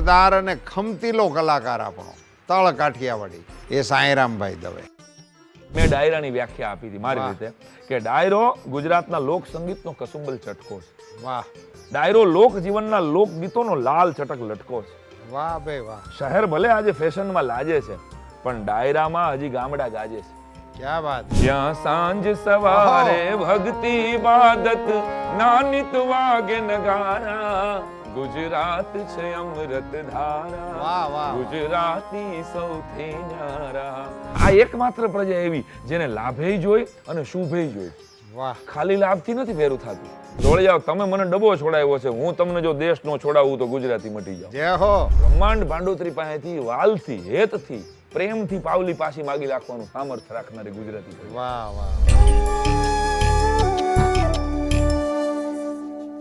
સમજદાર અને ખમતીલો કલાકાર આપણો. તળ કાઠિયાવાડી એ સાંઈરામભાઈ દવે. મેં ડાયરાની વ્યાખ્યા આપી હતી મારી રીતે કે ડાયરો ગુજરાતના લોક સંગીતનો કસુંબલ ચટકો છે. વાહ. ડાયરો લોક જીવનના લોકગીતોનો લાલ ચટક લટકો છે. વાહ ભાઈ વાહ. શહેર ભલે આજે ફેશનમાં લાજે છે પણ ડાયરામાં હજી ગામડા ગાજે છે. ક્યાં વાત જ્યાં સાંજ સવારે ભક્તિ ઇબાદત નાનિત વાગે નગારા ગુજરાત છે અમૃત ધારા. વાહ વાહ. ગુજરાતી સૌથી ન્યારા આ એકમાત્ર પ્રજા એવી જેને લાભે જોઈ અને શુભે જોઈ વાહ. ખાલી લાભથી નથી ભેરું થતું. દોડી જાઓ તમે મને ડબ્બો છોડાવ્યો છે. હું તમને જો દેશ નો છોડાવું તો ગુજરાતી મટી જાવ જય હો. બ્રહ્માંડ ભાંડોતરી પાસેથી વાલથી હેતથી પ્રેમથી પાવલી પાછી માગી રાખવાનું સામર્થ્ય રાખનારી ગુજરાતી વાહ વાહ.